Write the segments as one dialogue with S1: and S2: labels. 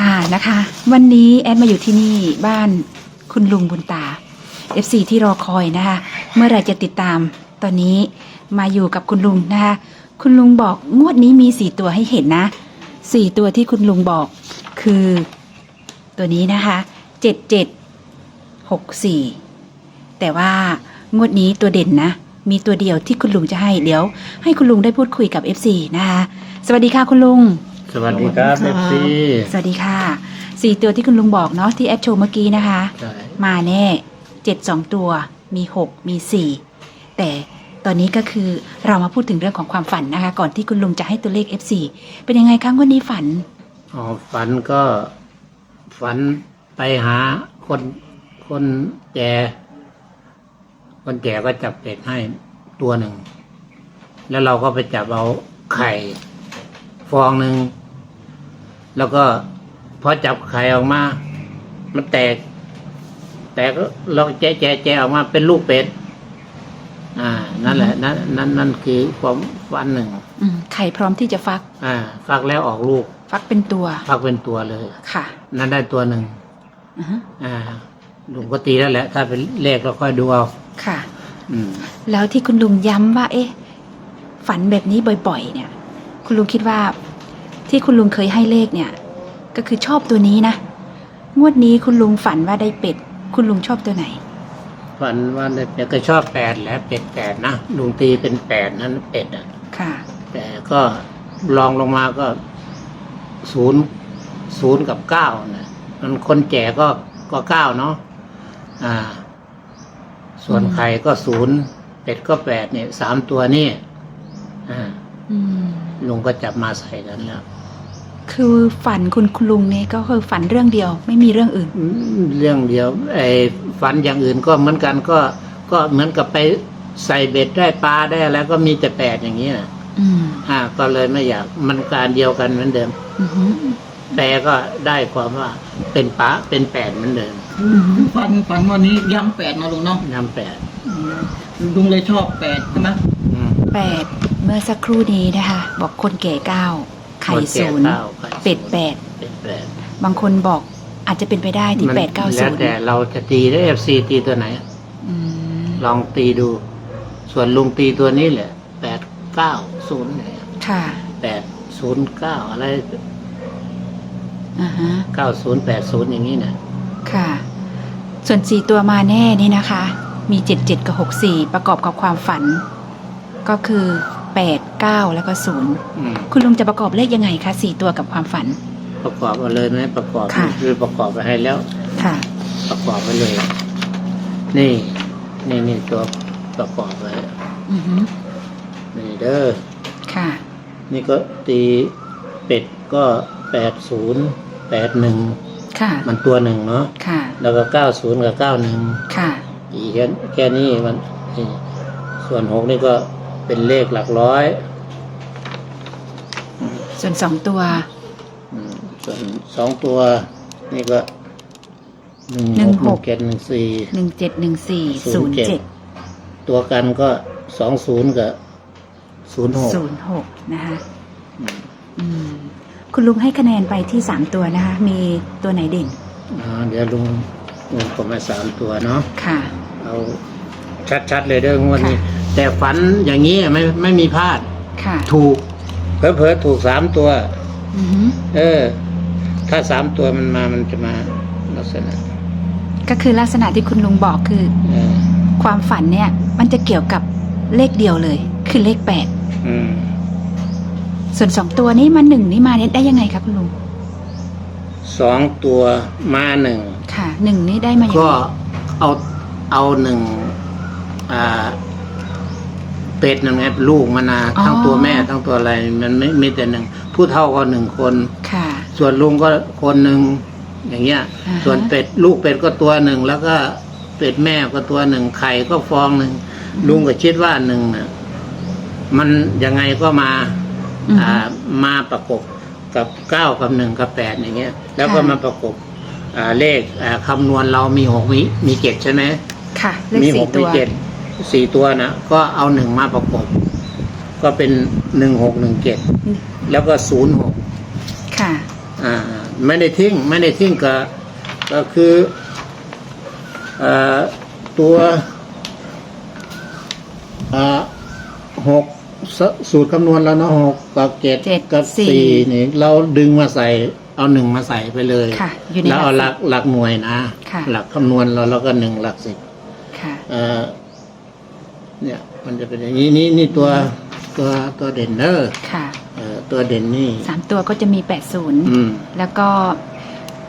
S1: ค่ะนะคะ วันนี้แอดมาอยู่ที่นี่บ้านคุณลุงบุญตา FC ที่รอคอยนะคะ เมื่อไรจะติดตามตอนนี้มาอยู่กับคุณลุงนะคะ คุณลุงบอกงวดนี้มีสี่ตัวให้เห็นนะสี่ตัวที่คุณลุงบอกคือตัวนี้นะคะเจ็ดเจ็ดหกสี่แต่ว่างวดนี้ตัวเด่นนะ มีตัวเดียวที่คุณลุงจะให้เดี๋ยว ให้คุณลุงได้พูดคุยกับ FC นะคะ สวัสดีค่ะคุณลุง
S2: สวัสดีครับ
S3: สวั
S2: เอ
S3: สดีครับ
S2: ฟซี
S1: สวัสดีค่ะสี่ตัวที่คุณลุงบอกเนาะที่แอดโชว์เมื่อกี้นะคะ
S2: ใช่
S1: มาแน่เจ็ดสองตัว มีหกมีสี่แต่ตอนนี้ก็คือเรามาพูดถึงเรื่องของความฝันนะคะ ก่อนที่คุณลุงจะให้ตัวเลข F4 เป็นยังไงคะวันนี้ฝัน
S2: อ๋อฝันก็ฝันไปหาคนคนแก่คนแก่ก็จับเป็ดให้ตัวหนึ่ง แล้วเราก็ไปจับเอาไข่ ฟองหนึ่ง แล้วก็พอจับไข่ออกมา มันแตก แตกแล้วเราแจะแจะแจะออกมาเป็นลูกเป็ด อ่า นั่นแหละ นั่นนั่นนั่นคือความฝันหนึ่ง
S1: อืมไข่พร้อมที่จะฟัก
S2: อ่า ฟักแล้วออกลูก
S1: ฟักเป็นตัว
S2: ฟักเป็นตัวเลย
S1: ค่ะ
S2: นั่นได้ตัวหนึ่ง
S1: อือฮะ
S2: อ่าลุงก็ตีแล้วแหละ ถ้าเป็นเลขเราค่อยดูเอา
S1: ค่ะ
S2: อืม
S1: แล้วที่คุณลุงย้ำว่า เอ๊ะ ฝันแบบนี้บ่อย ๆ เนี่ย คุณลุงคิดว่า ที่คุณลุงเคยให้เลขเนี่ย ก็คือชอบตัวนี้นะ งวดนี้คุณลุงฝันว่าได้เป็ด คุณลุงชอบตัวไหน
S2: ฝันว่าได้เป็ดก็ชอบแปดแหละเป็ดแปดนะลุงตีเป็นแปดนั้นเป็ดอะ
S1: ค่ะ
S2: แต่ก็ลองลงมาก็ศูนย์ศูนย์กับเก้านะมันคนแก่ก็ก็เก้าเนาะอ่า ส่วน
S1: อืม
S2: ไข่ก็ศูนย์เป็ดก็แปดเนี่ยสามตัวนี่อ่า
S1: อืม
S2: ลุงก็จับมาใส่กันแล้ว
S1: คือฝันคุณคุณลุงเนี่ยก็คือฝันเรื่องเดียว ไม่มีเรื่องอื่น
S2: อืมเรื่องเดียวไอ้ฝันอย่างอื่นก็เหมือนกันก็ก็เหมือนกับไปใส่เบ็ดได้ปลาได้แล้วก็มีแต่แปดอย่างนี้นะ
S1: อืม
S2: อ่า ก็เลยไม่อยากมันการเดียวกันเหมือนเดิม
S1: อือหือ
S2: แต่ก็ได้ความว่าเป็นปลาเป็นแปดเหมือนเดิม
S3: ฟันฟันวันนี้ย้ำแปดนะลุงเนาะ
S2: นำแปด
S3: อืมลุงเลยชอบแปดใช่ไหม
S2: อืม
S1: แปด เมื่อสักครู่นี้นะคะ บอกคนแก่เก้าไข่
S2: คนแก่
S1: ศูนย์
S2: เก้าไข่ศูนย์
S1: เป็ดแปด
S2: เป็ดแปด
S1: บางคนบอกอาจจะเป็นไปได้ที่
S2: มัน
S1: แปดเก้า
S2: แล้
S1: ศู
S2: วน
S1: ย์
S2: แต่เราจะตีได้เอฟซีตีตัวไหน
S1: อืม
S2: ลองตีดู ส่วนลุงตีตัวนี้แหละแปดเก้าศูนย์เนี่ย
S1: ค่ะ
S2: แปดศูนย์เก้าอะไร
S1: อ่าฮะ
S2: เก้าศูนย์แปดศูนย์อย่างนี้นะ
S1: ค่ะ ส่วนสี่ตัวมาแน่นี่นะคะ มีเจ็ดเจ็ดกับหกสี่ประกอบกับความฝัน ก็คือ แปดเก้าแล้วก็ศูนย์
S2: อืม
S1: คุณลุงจะประกอบเลขยังไงคะสี่ตัวกับความฝัน
S2: ประกอบเอาเลยไหมประกอบ
S1: ค่ะ
S2: คือประกอบไปให้แล้ว
S1: ค่ะ
S2: ประกอบไปเลย นี่นี่นี่ตัวประกอบไว้
S1: อือฮึ
S2: นี่เด้อ
S1: ค่ะ
S2: นี่ก็ตีเป็ดก็แปดศูนย์แปดหนึ่ง
S1: ค่ะ
S2: มันตัวหนึ่งเนาะ
S1: ค่ะ
S2: แล้วก็เก้าศูนย์กับเก้าหนึ่ง
S1: ค่ะ
S2: อีกแค่แค่นี้มันนี่ส่วนหกนี่ก็ เป็นเลขหลักร้อย
S1: ส่วนสองตัว
S2: อืมส่วนสองตัว นี่ก็หนึ่ง
S1: หนึ่ง
S2: ห
S1: ห
S2: ก
S1: ก
S2: หนึ่งเจ็ดหนึ่งสี่
S1: หนึ่งเจ็ดหนึ่งสี่ศูนย์เจ็ด
S2: ตัวกันก็สองศูนย์กับศูนย์หก
S1: ศูนย์หกนะคะอืมคุณลุงให้คะแนนไปที่สามตัวนะคะ มีตัวไหนเด่น
S2: อ่าเดี๋ยวลุงลุงก็มาสามตัวเนาะ
S1: ค่ะ
S2: เอาชัดๆเลยเด้องวดนี้
S1: ค่ะ
S2: แต่ฝันอย่างนี้ไม่ไม่มีพลาด
S1: ค่ะ
S2: ถูกเผลอๆถูกสามตัว
S1: อือฮึ
S2: เออ ถ้าสามตัวมันมามันจะมาลักษณะ
S1: ก็คือลักษณะที่คุณลุงบอกคือ
S2: เออ
S1: ความฝันเนี่ย มันจะเกี่ยวกับเลขเดียวเลย คือเลขแปด
S2: อืม
S1: ส่วนสองตัวนี้มาหนึ่งนี่มาเนี่ยได้ยังไงคะคุณลุง
S2: สองตัวมาหนึ่ง
S1: ค่ะหนึ่งนี่ได้มาอย่าง
S2: ก็
S1: ไร
S2: เอาเอาหนึ่งอ่า เป็ดนั่นไงลูกมานาทั้งตัวแม่ทั้งตัวอะไร มันไม่มีแต่หนึ่งผู้เท่าก็หนึ่งคน
S1: ค่ะ
S2: ส่วนลุงก็คนหนึ่งอย่างเงี้ย
S1: อ่าฮะ
S2: ส่วนเป็ดลูกเป็ดก็ตัวหนึ่งแล้วก็เป็ดแม่ก็ตัวหนึ่งไข่ก็ฟองหนึ่งลุงก็คิดว่าหนึ่งน่ะมันยังไงก็มา
S1: อือฮึ
S2: อ่ามาประกบกับเก้ากับหนึ่งกับแปดอย่างเงี้ย แล้วก็
S1: ค่ะ
S2: มาประกบอ่าเลขอ่าคำนวณเรามีหกมีมีเจ็ดใช่ไหม
S1: ค่ะ เลข
S2: มีห
S1: สี่
S2: ก
S1: ตั
S2: มี
S1: ว
S2: เจ็ด สี่ตัวนะก็เอาหนึ่งมาประกบ ก็เป็นหนึ่งหกหนึ่งเจ็ดแล้วก็ศูนย์หก
S1: ค่ะ
S2: อ่า ไม่ได้ทิ้ง ไม่ได้ทิ้งก็ก็คือเอ่อตัวเอ่อหกสสูตรคำนวณแล้วเนาะหกกับเจ็ด
S1: เจ็ด
S2: กับ
S1: สี่
S2: สี่นี่เราดึงมาใส่ เอาหนึ่งมาใส่ไปเลย
S1: ค่ะ อยู่ใน
S2: แล้วเอา
S1: ห
S2: ห
S1: ลั
S2: ลั
S1: ก
S2: กหลักหน่วยนะ
S1: ค่ะ
S2: หลักคำนวณเราแล้วก็หนึ่งหลักสิบ
S1: ค่ะ
S2: เอ่อ เนี่ย มันจะเป็นอย่างนี้นี่นี่ตัวตัวตัวเด่นเนอร์
S1: ค่ะ
S2: เอ่อตัวเด่นนี่
S1: สามตัวก็จะมีแปดศูนย์
S2: อืม
S1: แล้วก็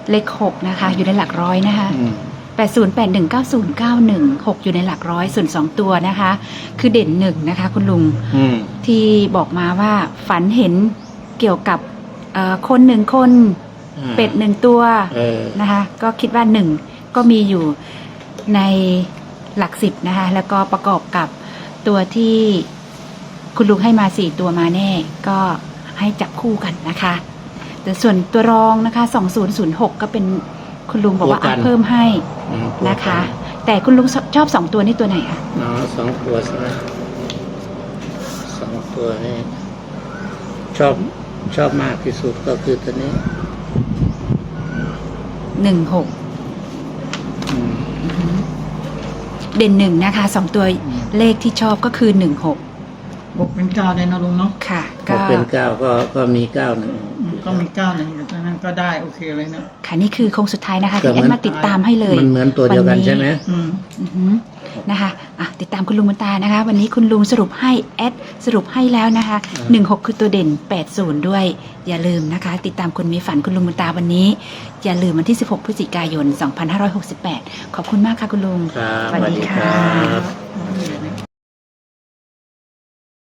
S1: เลขหกนะคะ อยู่ในหลักร้อยนะคะ
S2: อืม
S1: แปดศูนย์แปดหนึ่งเก้าศูนย์เก้าหนึ่งหกอยู่ในหลักร้อยส่วนสองตัวนะคะ คือเด่นหนึ่งนะคะ คุณลุง
S2: อืม
S1: ที่บอกมาว่าฝันเห็นเกี่ยวกับเอ่อคนหนึ่งคน
S2: อ่า
S1: เป็ดหนึ่งตัว
S2: เออ
S1: นะคะ ก็คิดว่าหนึ่งก็มีอยู่ในหลักสิบนะคะ แล้วก็ประกอบกับ ตัวที่คุณลุงให้มาสี่ตัวมาแน่ก็ให้จับคู่กันนะคะ แต่ส่วนตัวรองนะคะสองศูนย์ศูนย์หกก็เป็นคุณลุงบอกว่า
S2: ตัวกั
S1: อะ
S2: น
S1: เพิ่มให้
S2: อืม
S1: นะคะ แต่คุณลุงชอบสองตัวนี่ตัวไหนอะ
S2: เนาะสองตัวใช่ไหมสองตัวนี่ชอบชอบมากที่สุดก็คือตัวนี้
S1: หนึ่งหก
S2: อืม
S1: เด่นหนึ่งนะคะสองตัวเลขที่ชอบก็คือหนึ่งหก
S3: บวกเป็นเก้าได้นะลุงเนาะ
S1: ค่ะ
S2: พอ
S1: ก็
S2: เป็นเก้าก็ก็มีเก้าหนึ่ง
S3: อืม ก็มีเก้าหนึ่งอยู่ตรงนั้นก็ได้โอเคเลยนะ
S1: ค่ะนี่คือโครงสุดท้ายนะคะ
S2: ก็
S1: ที่แอ
S2: เหมื
S1: ด
S2: อน
S1: มาติดตามให้เลย
S2: มันเหมือนตัวเดียวกันใช่ไหม
S3: อืม
S1: อือหือนะคะอะติดตามคุณลุงบุญตานะคะ วันนี้คุณลุงสรุปให้แอดสรุปให้แล้วนะคะหนึ่งหกคือตัวเด่นแปดศูนย์ด้วย อย่าลืมนะคะ ติดตามคนมีฝันคุณลุงบุญตาวันนี้ อย่าลืมวันที่ 16 พฤศจิกายน 2568 ขอบคุณมากค่ะคุณลุง
S2: ครับ
S1: สวัสดีค่ะ
S2: รับ